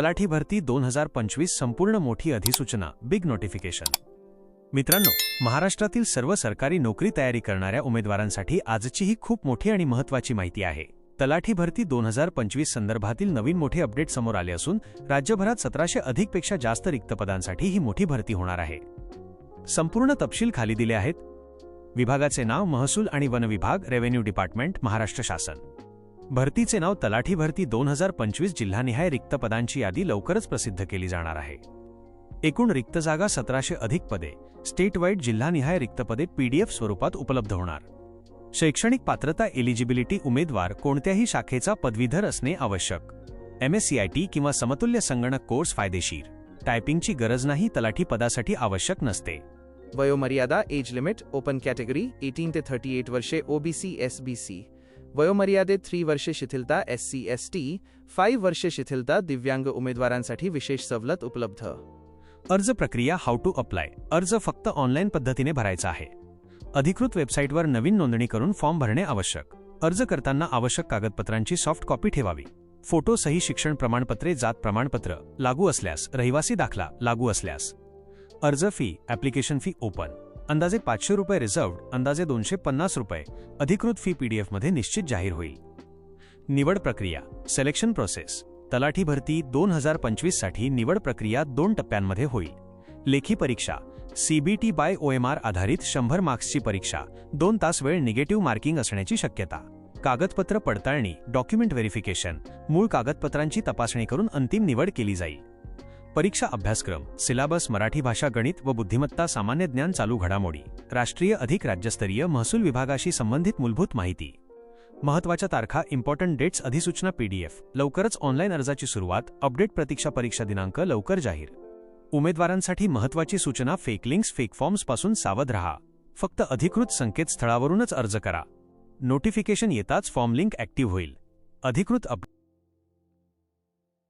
तलाठी भरती दोन हजार पंचवीस संपूर्ण मोठी अधिसूचना बिग नोटिफिकेशन मित्रांनो महाराष्ट्रातील सर्व सरकारी नोकरी तयारी करणाऱ्या उमेदवारांसाठी आजची ही खूप मोठी आणि महत्त्वाची माहिती आहे. तलाठी भरती दोन हजार पंचवीस संदर्भातील नवीन मोठे अपडेट समोर आले असून राज्यभरात सतराशे अधिकपेक्षा जास्त रिक्त पदांसाठी ही मोठी भरती होणार आहे. संपूर्ण तपशील खाली दिले आहेत. विभागाचे नाव महसूल आणि वन विभाग रेव्हेन्यू डिपार्टमेंट महाराष्ट्र शासन. भरतीचे नाव तलाठी भरती दोन हजार पंचवीस जिल्हानिहाय रिक्त पदांची यादी लवकरच प्रसिद्ध केली जाणार आहे. एकूण रिक्त जागा सतराशे अधिक पदे. स्टेट वाईड जिल्हानिहाय रिक्त पदे पीडीएफ स्वरूपात उपलब्ध होणार. शैक्षणिक पात्रता एलिजिबिलिटी उमेदवार कोणत्याही शाखेचा पदवीधर असणे आवश्यक. एमएससीआयटी किंवा समतुल्य संगणक कोर्स फायदेशीर. टायपिंगची गरज नाही तलाठी पदासाठी आवश्यक नसते. वयोमर्यादा age limit open category eighteen ते थर्टी एट वर्षे ओबीसी एसबीसी वयोमर्यादेत थ्री वर्षे शिथिलता S C S T five वर्षे शिथिलता दिव्यांग उमेदवारांसाठी विशेष सवलत उपलब्ध. अर्ज प्रक्रिया हाऊ टू अप्लाय अर्ज फक्त ऑनलाईन पद्धतीने भरायचा आहे. अधिकृत वेबसाईटवर नवीन नोंदणी करून फॉर्म भरणे आवश्यक. अर्ज करताना आवश्यक कागदपत्रांची सॉफ्ट कॉपी ठेवावी. फोटो सही शिक्षण प्रमाणपत्रे जात प्रमाणपत्र लागू असल्यास रहिवासी दाखला लागू असल्यास. अर्ज फी ॲप्लिकेशन फी ओपन अंदाजे पाचशे रुपये रिझर्व्ड अंदाजे दोनशे पन्नास रुपये. अधिकृत फी पीडीएफमध्ये निश्चित जाहीर होईल. निवड प्रक्रिया सिलेक्शन प्रोसेस तलाठी भरती दोन हजार पंचवीससाठी निवड प्रक्रिया दोन टप्प्यांमध्ये होईल. लेखी परीक्षा सीबीटी बाय ओएमआर आधारित शंभर मार्क्सची परीक्षा दोन तास वेळ निगेटिव्ह मार्किंग असण्याची शक्यता. कागदपत्र पडताळणी डॉक्युमेंट व्हेरिफिकेशन मूळ कागदपत्रांची तपासणी करून अंतिम निवड केली जाईल. परीक्षा अभ्यासक्रम सिलाबस मराठी भाषा गणित व बुद्धिमत्ता सामान्य ज्ञान चालू घडामोडी राष्ट्रीय अधिक राज्यस्तरीय महसूल विभागाशी संबंधित मूलभूत माहिती. महत्त्वाच्या तारखा इम्पॉर्टंट डेट्स अधिसूचना पीडीएफ लवकरच ऑनलाईन अर्जाची सुरुवात अपडेट प्रतीक्षा परीक्षा दिनांक लवकर जाहीर. उमेदवारांसाठी महत्वाची सूचना फेक लिंक्स फेक फॉर्म्सपासून सावध रहा. फक्त अधिकृत संकेतस्थळावरूनच अर्ज करा. नोटिफिकेशन येताच फॉर्म लिंक ऍक्टिव्ह होईल. अधिकृत अप